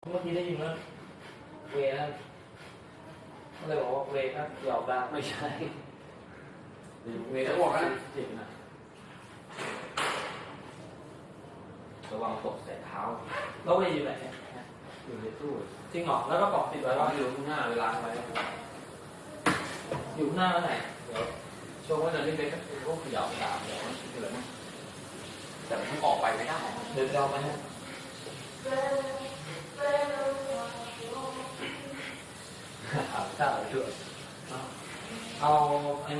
เมื่อกี้ได้ยินว่าเวนั่นก็เลยบอกว่าเวก็หยอกได้ไม่ใช่เวจะบอกนะเจ็บนะระวังตกใส่เท้าแล้วเวอยู่ไหนเนี่ยอยู่ในตู้จริงเหรอแล้วก็กรอกติดไว้แล้วว่าอยู่ข้างหน้าเวลาไว้อยู่หน้าแล้วไหนเดี๋ยวช่วงวันนั้นที่เป็นก็คือพวกเขย่าดาบเดี๋ยวมันคิดเลยมั้งแต่มันออกไปไม่ได้เดินไปเอาไปให้ ถามข้าวด้วยเอาไอ้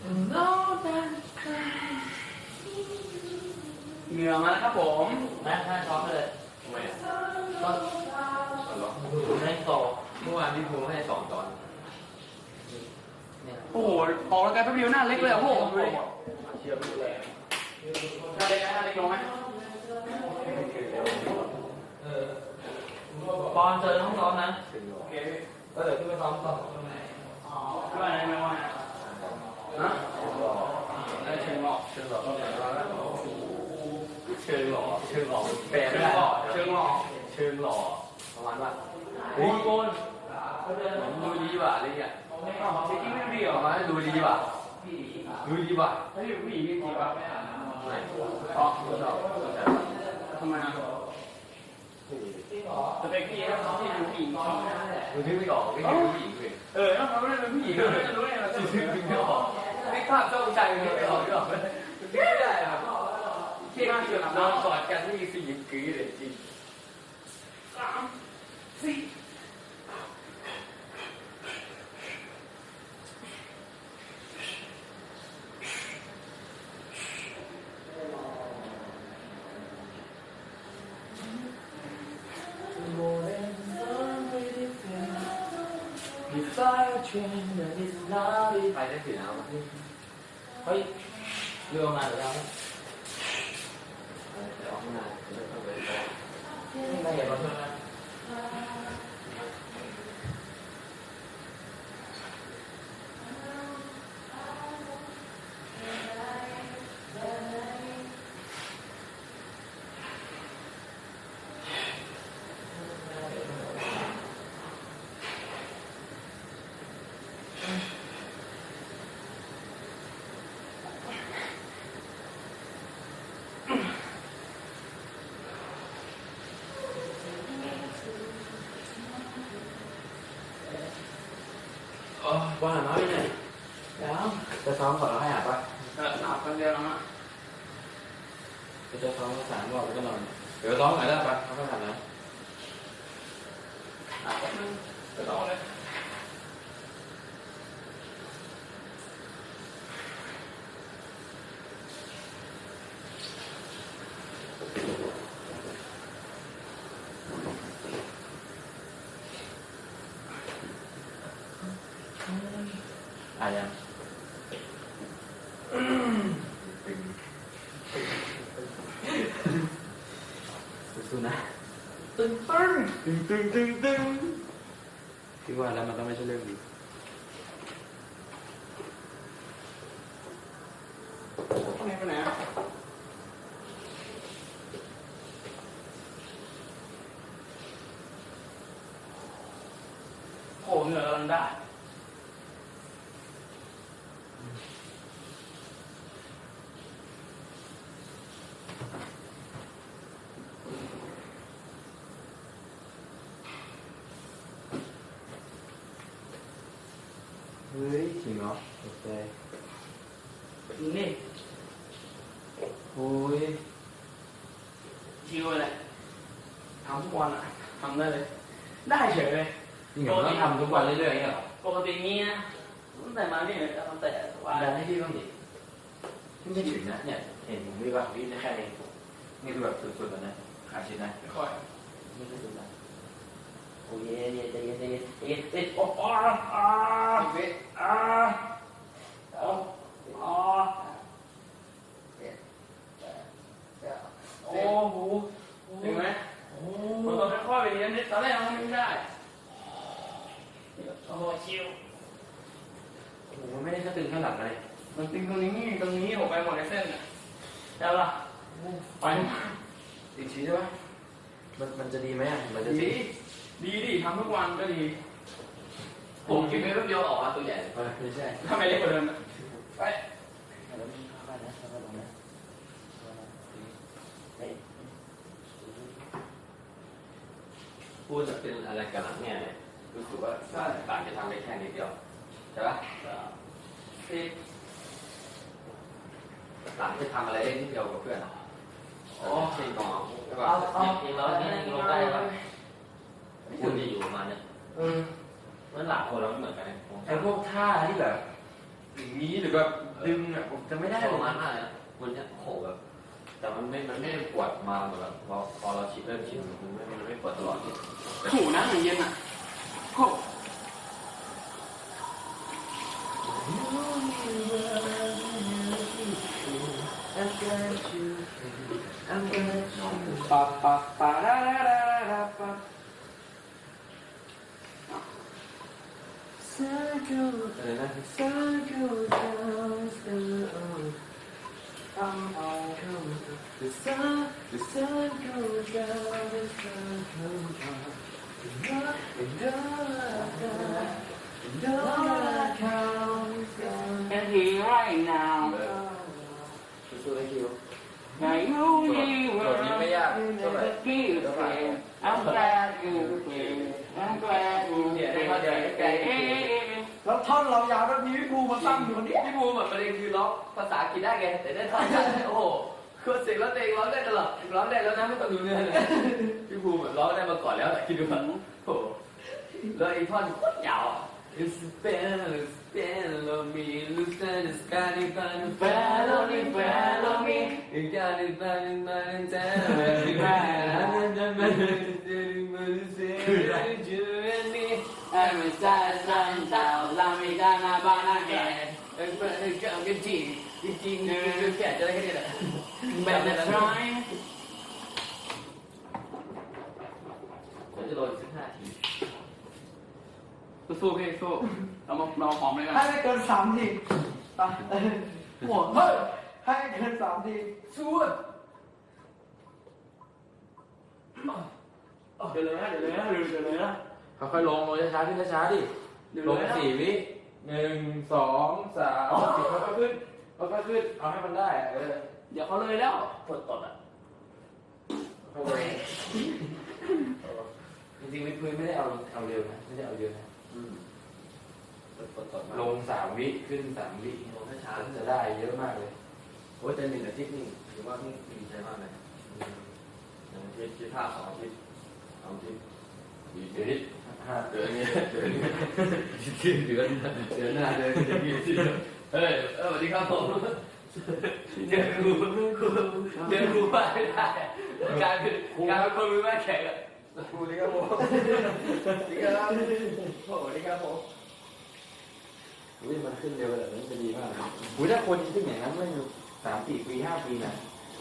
เดี๋ยวที่เล่าเหงื่อมาแล้วครับผมแม่ห้าช้อนไปเลยทำไมอะก็เอาเหรอดูในโตเมื่อวานพี่ภูมิให้สองตอนเนี่ยโอ้โหออกรายการแป๊บเดียวหน้าเล็กเลยอะพวกผมดูดิเชียร์พี่แรงหน้าเล็กนะหน้าเล็กลงไหมเออปอนเจอห้องซ้อมนะถึงหรอโอเคพี่ก็เดี๋ยวขึ้นไปซ้อมต่ออ๋อไม่ว่าอะไรไม่ว่า อะไรฮะได้เชิงหลอกเชิงหล่อเชิงหล่อเชิงหล่อแปลเชิไม่งได้หลอกเชิงหลอกเชิงหล่อประมาณว่าโกนโกนผมดูดีว่ะอะไรเงี้ยจริงๆไม่ดีหรปอระมาณดูดีว่ะดูดีว่ะถ้าอยู่ผู้หญิงจริงๆป่ะไม่อ๋อไม่ชอบทำไมอะสเปคพี่ถ้าเขาที่เป็นผู้หญิงชอบดูที่ไม่ออกไม่เห็นผู้หญิงเลยเออถ้าเขาไม่ได้เป็นผู้หญิงเราจะรู้ได้ไงเราจจะริงๆไม่ออก ไม่ภาพเจ้าใจไม่ออกไม่อกไม่ได้อะเที่ยงเกี่ยวกับนเราอนกอดกันนี่สี่ยิ้มกรี๊ดเลยจริงสามสี่ ไปได้สีน้ำอะเฮ้ยเรือมาหรือยัง เดี๋ยวข้างในเดี๋ยวต้องไป ไม่ได้เห็นเราใช่ไหม ว่าน้อยเนี่ยแล้วจะซ้อมก่อนแล้วให้อาบป่ะเออหนาคนเดียวแล้วอะจะซ้อมสามรอบแล้วก็นอนเดี๋ยวซ้อมหน่อยได้ป่ะเขาก็ทำนะหนาคนนึงจะต่อเลยอะยังสู้นะตึงตึงตึงตึงตึงตึงคิดว่าแล้วมันต้องไม่ใช่เรื่อ งดีต้องให้ไปไหนอะโอ้เหงื่อกำลัง เฮ้ยจริงเหรอโอเคนี่โอ้ยชิวเลยทำทุกวันอะทำได้เลย ได้เฉยเลยจริงเหรอต้องทำทุกวันเรื่อยๆอย่างเงี้ยเหรอปกติงี้นะเอตั้งแต่มานี่ตั้งแต่ว่าดันให้พี่บ้างดิพี่ไม่ถึงนะเนี่ย เห็นผมวิว่าพี่แค่เองนี่คือแบบสุดๆแล้วนะขาชิ้นนะค่อยนี่คือสุดนะโอ้ยเย็นใจเย็นใจเย็นใจเย็นใจเย็นโอ้อ๋ออ๋ออีกวิอ๋ออ๋ออ๋อโอ้โหถึงไหมโอ้มันต้องค่อยๆไปเรียนนิดตอนแรกมันไม่ได้โอ้โหชิวโอ้โหไม่ได้แค่ตึงแค่หลังเลยมันตึงตรงนี้ตรงนี้ผมไปหมดในเส้นอะใช่ปะไปอีกทีใช่ปะมันมันจะดีไหมอะมันจะดี ดีดีดิทำทุกวันก็ดีผมกินไปแป๊บเดียวออกมาตัวใหญ่เออไม่ใช่ถ้าไม่เล็กกว่าเดิมไปพูดจะเป็นอะไรกันหลังเนี่ยเนี่ยรู้สึกว่าต่างจะทำได้แค่นิดเดียวใช่ปะสิบหลังจะทำอะไรได้นิดเดียวกับเพื่อนอะอ๋อใช่กองใช่ปะเอาเอาเองแล้วนี่ลงได้ปะ คุณจะอยู่ประมาณ เนี้ยเออมันหลังคนเราไม่เหมือนกันไอ้พวกท่าที่แบบอย่างนี้หรือแบบดึงอะผมจะไม่ได้ได้เลปยระมาณมากเลยมันเนี่ยโหแบบแต่มันไม่ มันไม่ได้ปวดมาเหมือนแบบพอพอเราชิดเริ่มชินมันไม่มันไม่ปวดตลอดขู่นะอย่างเย็นอะโคปะปะปะรารารารา And he right now. Now you leave her I'm glad you're here. I'm glad you're here. แล้วท่อนเรายาวแล้วพี่ภูมาตั้งอยู่คนนี้พี่บูเหมแบบประเด็นคือร้องภาษาอังกฤษได้ไงแต่ได้ท่อนโอ้โหคือเสียงแล้วเองร้องได้ตลอดร้องได้แล้วนะไม่ต้องดูเนื้อเลยพี่บูเหมแบบร้องได้มาก่อนแล้วแต่คิดดูแบบโอ้โหแล้วไอ้ท่อนโคตรยาว It's been, it's been on me, loose and it's got it, but it's Follow me, follow me. You got it, but it's not in time. จริงคือแค่จะได้แค่นี้แหละแบบ that's right ผมจะโดนสิบห้าทีสู้พี่สู้เรามาเราหอมเลยกันให้ไม่เกินสามทีไปหัวเฮ้ยให้ไม่เกินสามทีสู้เดี๋ยวเลยนะเดี๋ยวเลยนะเดี๋ยวเลยนะค่อยๆลงลงช้าๆขึ้นช้าๆดิลงสี่วิหนึ่งสองสามสี่ค่อยๆขึ้น ค่อยๆขึ้นเอาให้มันได้เออเดี๋ยวเขาเลยแล้วปวดตดอะค่อยๆลงจริงๆวิดพื้นไม่ได้เอาเอาเร็วนะไม่ได้เอาเยอะนะปวดตดลงสามวิขึ้นสามวิลงช้าจะได้เยอะมากเลยโอ้ยแต่หนึ่งอาทิตย์นี่ถือว่าพี่ดีใจมากเลยหนึ่งอาทิตย์ที่ท่าสองอาทิตย์สองอาทิตย์สี่อาทิตย์ห้าเดือนนี้เดือนนี้เดือนเดือนหน้าเดือนจะกี่อาทิตย์ เฮ้ยเออสวัสดีครับผมเจอครูครูเจอครูบ้าไม่ได้กลายเป็นกลายเป็นคนมือแม่แข็งอะครูนี่ครับผมนี่ครับโอ้นี่ครับผมอุ้ยมันขึ้นเร็วแบบนี้จะดีมากนะอุ้ยถ้าคนขึ้นอย่างนั้นไม่อยู่สามสี่ปีห้าปีนะ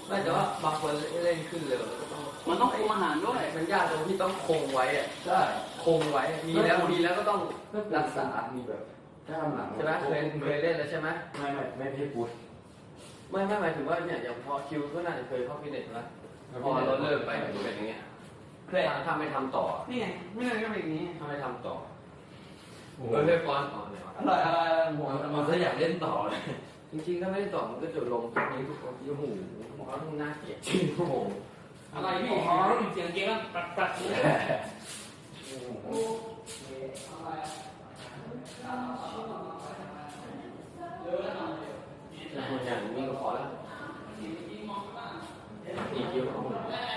ไม่แต่ว่าบางคนเล่นขึ้นเร็วแล้วก็ต้องมันต้องคุมอาหารด้วยมันยากตรงที่ต้องคงไว้อะใช่คงไว้มีแล้วมีแล้วก็ต้องรักษา มีแบบ ถ้าทำหลังใช่ไหมเคยเคยเล่นแล้วใช่ไหมไม่ไม่ไม่พี่พูดไม่ไม่หมายถึงว่าเนี่ยอย่างพอคิวก็น่าจะเคยเข้าฟิตเนสนะพอเราเลิกไปมันเป็นอย่างเงี้ยถ้าไม่ทำต่อ นี่ไงไม่เลยก็เป็นอย่างนี้ถ้าไม่ทำต่อเออเลิกก่อนอ๋อเนี่ยวะอร่อยอร่อยหัวมันก็อยากเล่นต่อเลยจริงๆถ้าไม่ได้ต่อมันก็จะลงทุกนี้ทุกคนที่หูหมอต้องน่าเกลียดจริงโอ้โหอะไรพี่เสียงเกมมันปัดปัดนี่คนอ ย่างนี้ก็พอแล้วอีกคิวของ